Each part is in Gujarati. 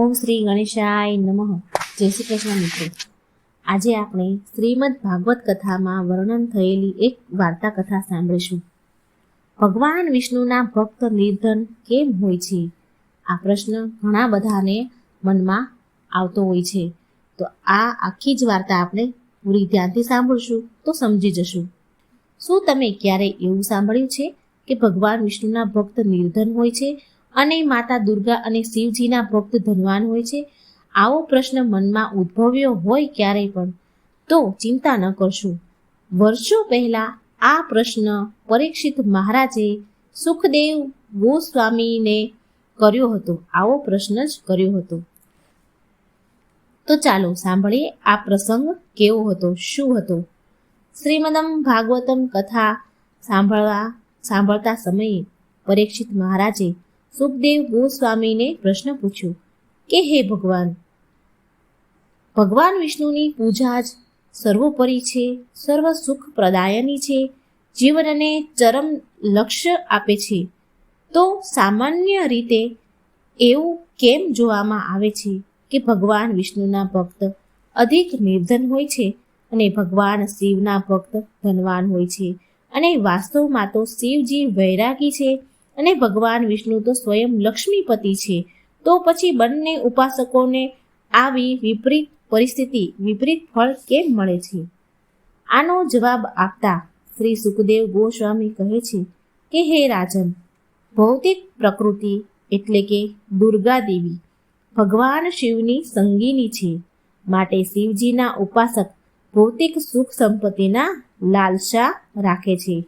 ઓમ શ્રી ગણેશાય નમઃ. જય શ્રી કૃષ્ણ મિત્રો. આજે આપણે શ્રીમદ ભાગવત કથામાં વર્ણન થયેલી એક વાર્તા કથા સાંભળીશું. ભગવાન વિષ્ણુના ભક્ત નિર્ધન કેમ હોય છે? આ પ્રશ્ન ઘણા બધાને મનમાં આવતો હોય છે. તો આ આખી જ વાર્તા આપણે પૂરી ધ્યાનથી સાંભળશું તો સમજી જશું. શું તમે ક્યારેય એવું સાંભળ્યું છે કે ભગવાન વિષ્ણુના ભક્ત નિર્ધન હોય છે? અને માતા દુર્ગા અને શિવજીના ભક્ત ધનવાન હોય છે. આવો પ્રશ્ન મનમાં ઉદ્ભવ્યો હોય ક્યારેય પણ, તો ચિંતા ન કરશું. વર્ષો પહેલા આ પ્રશ્ન પરીક્ષિત મહારાજે સુખદેવ ગોસ્વામીને કર્યો હતો. આવો પ્રશ્ન જ કર્યો હતો. તો ચાલો સાંભળીએ આ પ્રસંગ કેવો હતો, શું હતો? શ્રીમદમ ભાગવતમ કથા સાંભળવા, સાંભળતા સમયે પરીક્ષિત મહારાજે સુખદેવ ગોસ્વામીને પ્રશ્ન પૂછ્યો, કે હે ભગવાન? ભગવાન વિષ્ણુની પૂજા જ સર્વોપરી છે, સર્વ સુખ પ્રદાયની છે જીવનને ચરમ લક્ષ્ય આપે છે. તો સામાન્ય રીતે એવું કેમ જોવામાં આવે છે કે ભગવાન વિષ્ણુના ભક્ત અધિક નિર્ધન હોય છે અને ભગવાન શિવના ભક્ત ધનવાન હોય છે? અને વાસ્તવમાં તો શિવજી વૈરાગી છે અને ભગવાન વિષ્ણુ તો સ્વયં લક્ષ્મીપતિ છે. તો પછી બંને ઉપાસકોને આવી વિપરીત પરિસ્થિતિ, વિપરીત ફળ કેમ મળે છે? આનો જવાબ આપતા શ્રી સુખદેવ ગોસ્વામી કહે છે કે, હે રાજન, ભૌતિક પ્રકૃતિ એટલે કે દુર્ગા દેવી ભગવાન શિવની સંગીની છે. માટે શિવજીના ઉપાસક ભૌતિક સુખ સંપત્તિના લાલસા રાખે છે.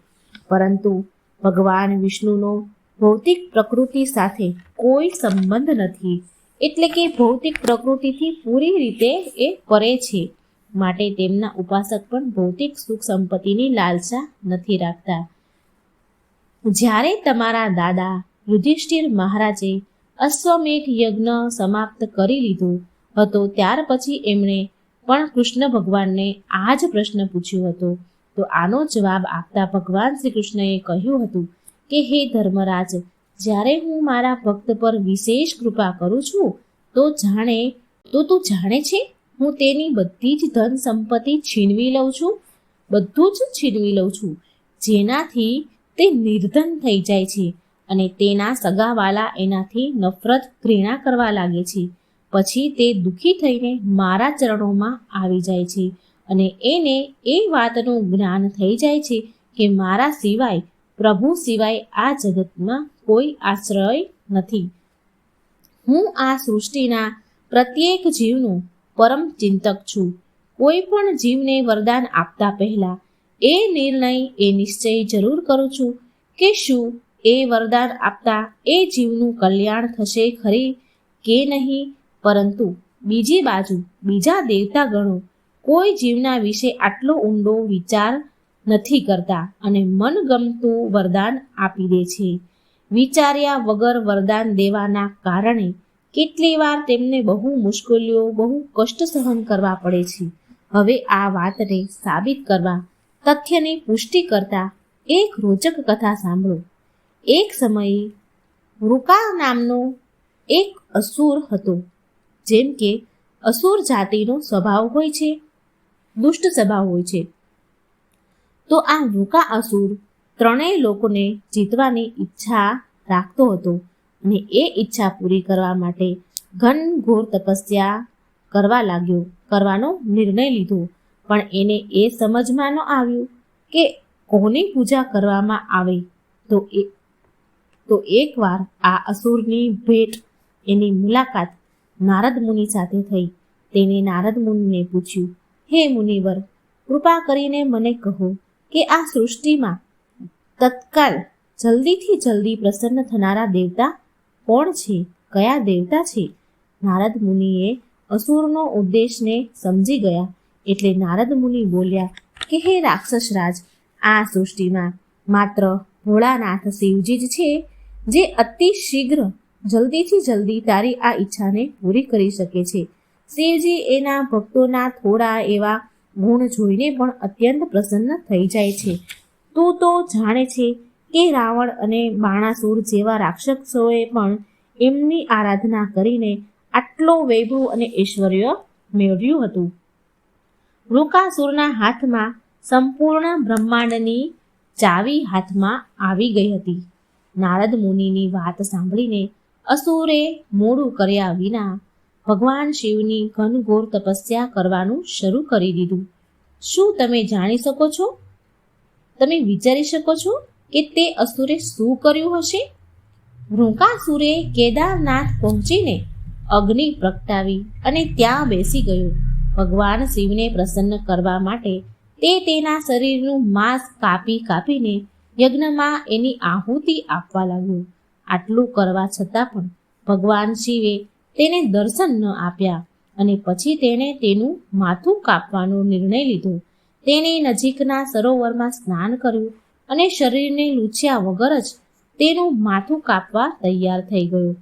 પરંતુ ભગવાન વિષ્ણુનો ભૌતિક પ્રકૃતિ સાથે કોઈ સંબંધ નથી. એટલે કે ભૌતિક પ્રકૃતિથી પૂરી રીતે એ પરે છે. માટે તેમના ઉપાસક પણ ભૌતિક સુખ સંપત્તિની લાલસા નથી રાખતા. જ્યારે તમારા દાદા યુધિષ્ઠિર મહારાજે અશ્વમેઘ યજ્ઞ સમાપ્ત કરી લીધો હતો, ત્યાર પછી એમણે પણ કૃષ્ણ ભગવાનને આ જ પ્રશ્ન પૂછ્યો હતો. તો આનો જવાબ આપતા ભગવાન શ્રી કૃષ્ણએ કહ્યું હતું કે હે ધર્મરાજ, જ્યારે હું મારા ભક્ત પર વિશેષ કૃપા કરું છું, તો જાણે, તો તું જાણે છે, હું તેની બધી જ ધન સંપત્તિ છીનવી લઉં છું, બધું જ છીનવી લઉં છું, જેનાથી તે નિર્ધન થઈ જાય છે અને તેના સગાવાલા એનાથી નફરત ઘૃણા કરવા લાગે છે. પછી તે દુઃખી થઈને મારા ચરણોમાં આવી જાય છે અને એને એ વાતનું જ્ઞાન થઈ જાય છે કે મારા સિવાય પ્રભુ સિવાય આ જગતમાં કોઈ આશ્રય નથી. હું આ સૃષ્ટિના પ્રત્યેક જીવનું પરમ ચિંતક છું. કોઈ પણ જીવને વરદાન આપતા પહેલા એ નિર્ણય એ નિશ્ચય જરૂર કરું છું કે શું એ વરદાન આપતા એ જીવનું કલ્યાણ થશે ખરી કે નહીં? પરંતુ બીજી બાજુ બીજા દેવતા ગણો કોઈ જીવના વિશે આટલો ઊંડો વિચાર નથી કરતા અને મનગમતું વરદાન આપી દે છે. વિચાર્યા વગર વરદાન દેવાના કારણે કેટલી વાર તેમને બહુ મુશ્કેલીઓ, બહુ કષ્ટ સહન કરવા પડે છે. હવે આ વાતને સાબિત કરવા, તથ્યની પુષ્ટિ કરતા એક રોચક કથા સાંભળો. એક સમયે વૃકા નામનો એક અસુર હતો, જેમ કે અસુર જાતિનો સ્વભાવ હોય છે, દુષ્ટ સ્વભાવ હોય છે. તો આ વૃકા અસુર ત્રણેય લોકોને જીતવાની ઈચ્છા રાખતો હતો અને એ ઈચ્છા પૂરી કરવા માટે ઘનઘોર તપસ્યા કરવા લાગ્યો, કરવાનો નિર્ણય લીધો. પણ એને એ સમજમાં ન આવ્યું કે કોની પૂજા કરવામાં આવે. તો એ, તો એકવાર આ અસુરની ભેટ એની મુલાકાત નારદ મુનિ સાથે થઈ. તેને નારદ મુનિને પૂછ્યું, હે મુનિવર, કૃપા કરીને મને કહો કે આ સૃષ્ટિમાં તત્કાલ જલ્દીથી જલ્દી પ્રસન્ન થનારા દેવતા કોણ છે? કયા દેવતા છે? નારદ મુનિએ અસુરનો ઉદ્દેશને સમજી ગયા એટલે નારદ મુનિ બોલ્યા, કે હે રાક્ષસ રાજ, આ સૃષ્ટિમાં માત્ર ભોળાનાથ શિવજી જ છે, જે અતિ શીઘ્ર જલ્દીથી જલ્દી તારી આ ઈચ્છાને પૂરી કરી શકે છે. શિવજી એના ભક્તોના થોડા એવા ગુણ જોઈને પણ અત્યંત પ્રસન્ન થઈ જાય છે. તું તો જાણે છે કે રાવણ અને બાણાસુર જેવા રાક્ષસોએ પણ એમની આરાધના કરીને આટલો વૈભવ અને ઐશ્વર્ય મેળવ્યું હતું. વૃકાસુરના હાથમાં સંપૂર્ણ બ્રહ્માંડની ચાવી હાથમાં આવી ગઈ હતી. નારદ મુનિની વાત સાંભળીને અસુરે મોડું કર્યા વિના ભગવાન શિવની ઘનઘોર તપસ્યા કરવાનું શરૂ કરી દીધું. શું તમે જાણી શકો છો? તમે વિચારી શકો છો કે તે અસુરે શું કર્યું હશે? વૃંકાસુરે કેદારનાથ પહોંચીને અગ્નિ પ્રગટાવી અને ત્યાં બેસી ગયો. ભગવાન શિવને પ્રસન્ન કરવા માટે તે તેના શરીરનું માંસ કાપી કાપીને યજ્ઞમાં એની આહુતિ આપવા લાગ્યો. આટલું કરવા છતાં પણ ભગવાન શિવે તેને દર્શન ન આપ્યા અને પછી તેણે તેનું માથું કાપવાનો નિર્ણય લીધો. તેણે નજીકના સરોવરમાં સ્નાન કર્યું અને શરીરને લૂછ્યા વગર જ તેનું માથું કાપવા તૈયાર થઈ ગયો.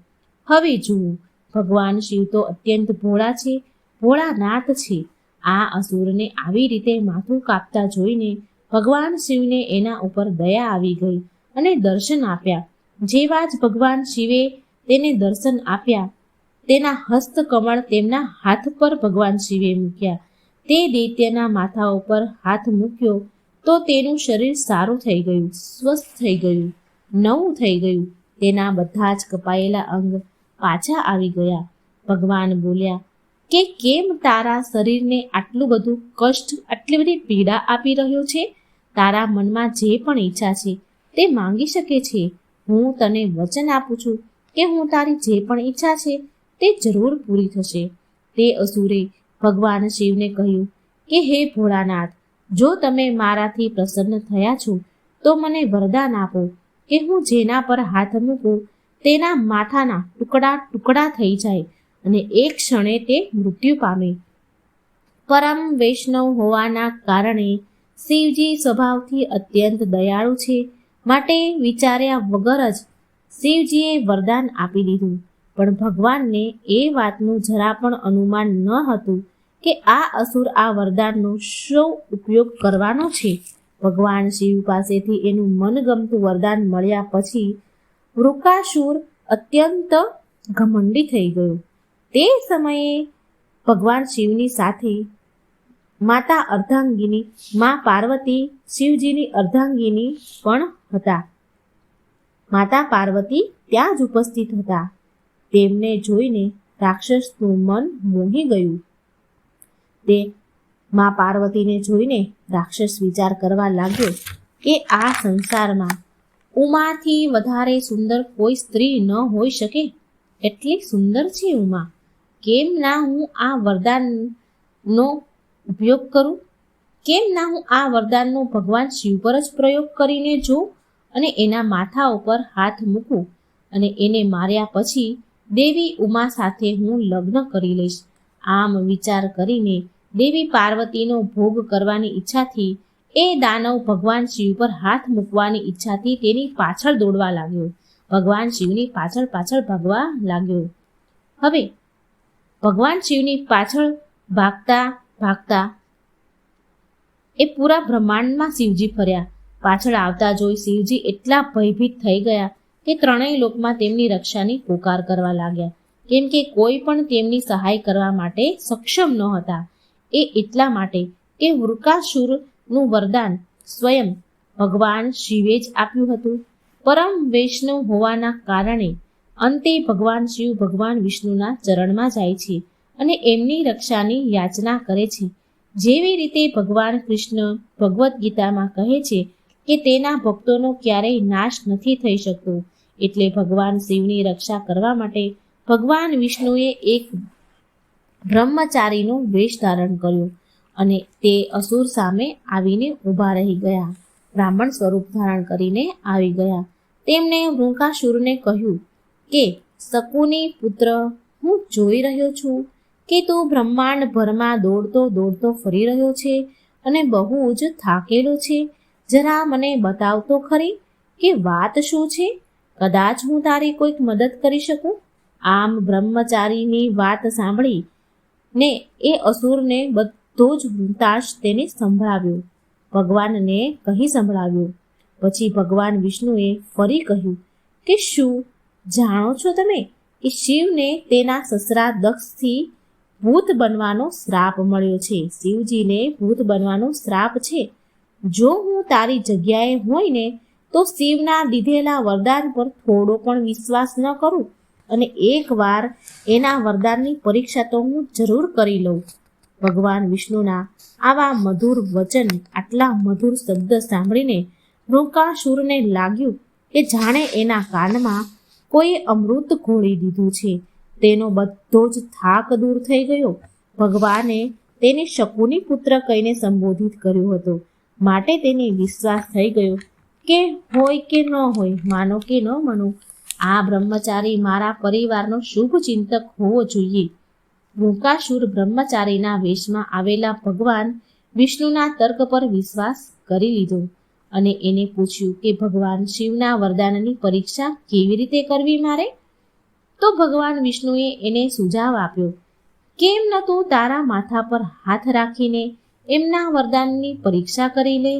હવે જુઓ, ભગવાન શિવ તો અત્યંત ભોળા છે, ભોળાનાથ છે. આ અસુરને આવી રીતે માથું કાપતા જોઈને ભગવાન શિવને એના ઉપર દયા આવી ગઈ અને દર્શન આપ્યા. જેવા જ ભગવાન શિવે તેને દર્શન આપ્યા તેના હસ્તકમળ તેમના હાથ પર ભગવાન શિવે મૂક્યા. તે દૈત્યના માથા ઉપર હાથ મૂક્યો તો તેનું શરીર સારું થઈ ગયું, સ્વસ્થ થઈ ગયું, નવું થઈ ગયું. તેના બધા જ કપાયેલા અંગ પાછા આવી ગયા. ભગવાન બોલ્યા, કે કેમ તારા શરીરને આટલું બધું કષ્ટ, આટલી બધી પીડા આપી રહ્યો છે? તારા મનમાં જે પણ ઈચ્છા છે તે માંગી શકે છે. હું તને વચન આપું છું કે હું તારી જે પણ ઈચ્છા છે તે જરૂર પૂરી થશે. તે અસુરે ભગવાન શિવને કહ્યું, કે હે ભોળાનાથ, જો તમે મારાથી પ્રસન્ન થયા છો, તો મને વરદાન આપો કે હું જેના પર હાથ મૂકું, તેના માથાના ટુકડા ટુકડા થઈ જાય અને એક ક્ષણે તે મૃત્યુ પામે. પરમ વૈષ્ણવ હોવાના કારણે શિવજી સ્વભાવથી અત્યંત દયાળુ છે. માટે વિચાર્યા વગર જ શિવજીએ વરદાન આપી દીધું. પણ ભગવાનને એ વાતનું જરા પણ અનુમાન ન હતું કે આ અસુર આ વરદાનનો શું ઉપયોગ કરવાનો છે. ભગવાન શિવ પાસેથી એનું મનગમતું વરદાન મળ્યા પછી વૃકાસુર અત્યંત ઘમંડી થઈ ગયો. તે સમયે ભગવાન શિવની સાથે માતા અર્ધાંગિની, મા પાર્વતી શિવજીની અર્ધાંગિની પણ હતા. માતા પાર્વતી ત્યાં જ ઉપસ્થિત હતા. તેમને જોઈને રાક્ષસનું મન મોહી ગયું. તે મા પાર્વતીને જોઈને રાક્ષસ વિચાર કરવા લાગ્યો કે આ સંસારમાં ઉમાથી વધારે સુંદર કોઈ સ્ત્રી ન હોઈ શકે. એટલી સુંદર છે ઉમા. કેમ ના હું આ વરદાનનો ઉપયોગ કરું? કેમ ના હું આ વરદાનનો ભગવાન શિવ પર જ પ્રયોગ કરીને જોઉં અને એના માથા ઉપર હાથ મૂકું અને એને માર્યા પછી દેવી ઉમા સાથે હું લગ્ન કરી લઈશ. આમ વિચાર કરીને દેવી પાર્વતીનો ભોગ કરવાની ઈચ્છાથી એ દાનવ ભગવાન શિવ પર હાથ મૂકવાની ઈચ્છાથી તેની પાછળ દોડવા લાગ્યો. ભગવાન શિવની પાછળ પાછળ ભાગવા લાગ્યો. હવે ભગવાન શિવની પાછળ ભાગતા ભાગતા એ પૂરા બ્રહ્માંડમાં શિવજી ફર્યા. પાછળ આવતા જોઈ શિવજી એટલા ભયભીત થઈ ગયા કે ત્રણેય લોકમાં તેમની રક્ષાની પોકાર કરવા લાગ્યા. કેમ કે કોઈ પણ તેમની સહાય કરવા માટે સક્ષમ ન હતા. એ એટલા માટે કે વૃકાસુરનું વરદાન સ્વયં ભગવાન શિવે જ આપ્યું હતું. પરમ વૈષ્ણવ હોવાના કારણે અંતે ભગવાન શિવ ભગવાન વિષ્ણુના ચરણમાં જાય છે અને એમની રક્ષાની યાચના કરે છે. જેવી રીતે ભગવાન કૃષ્ણ ભગવદ્ ગીતામાં કહે છે કે તેના ભક્તોનો ક્યારેય નાશ નથી થઈ શકતો. એટલે ભગવાન શિવની રક્ષા કરવા માટે ભગવાન વિષ્ણુએ એક બ્રહ્મચારીનું વેશ ધારણ કર્યું અને તે અસુર સામે આવીને ઊભા રહી ગયા. બ્રાહ્મણ સ્વરૂપ ધારણ કરીને આવી ગયા. તેમણે વૃંકાસુરને કહ્યું કે, શકુની પુત્ર, હું જોઈ રહ્યો છું કે તું બ્રહ્માંડ ભરમાં દોડતો દોડતો ફરી રહ્યો છે અને બહુ જ થાકેલો છે. જરા મને બતાવતો ખરી કે વાત શું છે? કદાચ હું તારી કોઈક મદદ કરી શકું? આમ બ્રહ્મચારીની વાત સાંભળી ને એ અસુરને બધો જ વૃતાશ તેને સંભળાવ્યો. ભગવાનને કહી સંભળાવ્યો. પછી ભગવાન વિષ્ણુએ ફરી કહ્યું, કે શું? જાણો છો તમે? કે શિવને તેના સસરા દક્ષથી ભૂત બનવાનો શ્રાપ મળ્યો છે. શિવજીને ભૂત બનવાનો શ્રાપ છે. જો હું તારી જગ્યાએ હોય ને તો શિવના દીધેલા વરદાન પર થોડો પણ વિશ્વાસ ન કરું અને એકવાર એના વરદાનની પરીક્ષા તો હું જરૂર કરી લઉં. ભગવાન વિષ્ણુના આવા મધુર વચન, આટલા મધુર શબ્દ સાંભળીને મૃકાસુરને લાગ્યું કે જાણે એના કાનમાં કોઈ અમૃત ઘોળી દીધું છે. તેનો બધો જ થાક દૂર થઈ ગયો. ભગવાને તેને શકુની પુત્ર કહીને સંબોધિત કર્યો હતો. માટે તેને વિશ્વાસ થઈ ગયો કે હોય કે ન હોય, માનો કે ન માનો, આ બ્રહ્મચારી મારા પરિવારનો શુભ ચિંતક હોવો જોઈએ. મૂકાસુર બ્રહ્મચારીના વેશમાં આવેલા ભગવાન વિષ્ણુના તર્ક પર વિશ્વાસ કરી લીધો અને એને પૂછ્યું કે, ભગવાન, શિવના વરદાનની પરીક્ષા કેવી રીતે કરવી મારે? તો ભગવાન વિષ્ણુએ એને સુઝાવ આપ્યો, કેમ ન તું તારા માથા પર હાથ રાખીને એમના વરદાનની પરીક્ષા કરી લે?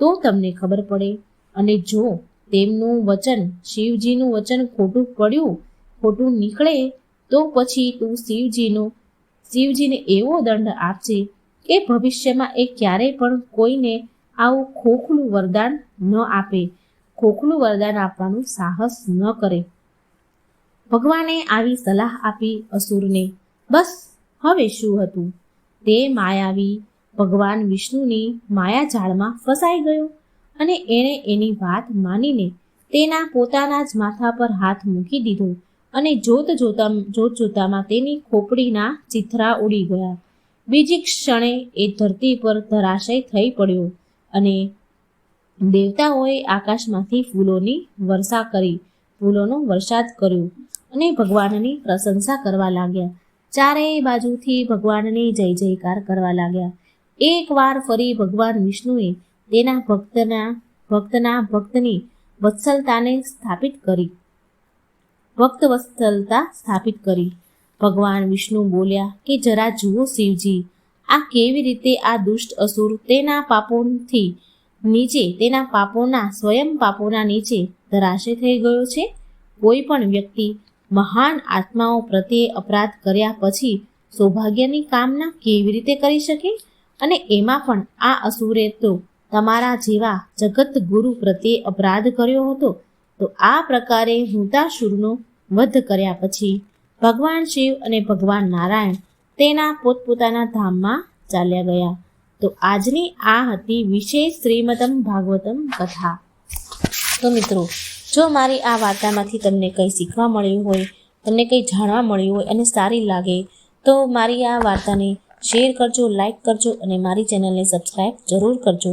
તો તમને ખબર પડે અને જો તેમનું વચન શિવજીનું વચન ખોટું પડ્યું, ખોટું નીકળે, તો પછી તું શિવજીનું, શિવજીને એવો દંડ આપજે કે ભવિષ્યમાં એ ક્યારેય પણ કોઈને આવું ખોખલું વરદાન ન આપે. ખોખલું વરદાન આપવાનું સાહસ ન કરે. ભગવાને આવી સલાહ આપી અસુરને. બસ, હવે શું હતું? તે માયાવી ભગવાન વિષ્ણુની માયા ઝાડમાં ફસાઈ ગયો. અને એણે એની વાત માનીને તેના પોતાના જ માથા પર હાથ મૂકી દીધો અને જોત જોતા જોત જોતામાં તેની ખોપડીના ચિથરા ઉડી ગયા. બીજી ક્ષણે એ ધરતી પર ધરાશય થઈ પડ્યો અને દેવતાઓએ આકાશમાંથી ફૂલોની વર્ષા કરી, ફૂલોનો વરસાદ કર્યો અને ભગવાનની પ્રશંસા કરવા લાગ્યા. ચારેય બાજુથી ભગવાનની જય જયકાર કરવા લાગ્યા. એકવાર ફરી ભગવાન વિષ્ણુએ તેના ભક્તના ભક્તના ભક્તની વત્સલતાને સ્થાપિત કરી. ભક્ત વત્સલતા સ્થાપિત કરી. ભગવાન વિષ્ણુ બોલ્યા કે જરા જુઓ શિવજી, આ કેવી રીતે આ દુષ્ટ અસુર તેના પાપોથી નીચે, તેના પાપોના, સ્વયં પાપોના નીચે ધરાશે થઈ ગયો છે? કોઈ પણ વ્યક્તિ મહાન આત્માઓ પ્રત્યે અપરાધ કર્યા પછી સૌભાગ્યની કામના કેવી રીતે કરી શકે? અને એમાં પણ આ અસુરે તો તમારા જેવા જગત ગુરુ પ્રત્યે અપરાધ કર્યો હતો, તો આ પ્રકારે હુતાશુરનો વધ કર્યા પછી ભગવાન શિવ અને ભગવાન નારાયણ તેના પોતપોતાના ધામમાં ચાલ્યા ગયા. તો આજની આ હતી વિશેષ શ્રીમતમ ભાગવતમ કથા. તો મિત્રો, જો મારી આ વાર્તામાંથી તમને કંઈ શીખવા મળ્યું હોય, તમને કંઈ જાણવા મળ્યું હોય અને સારી લાગે, તો મારી આ વાર્તાને શેર કરજો, લાઈક કરજો અને મારી ચેનલને સબસ્ક્રાઈબ જરૂર કરજો.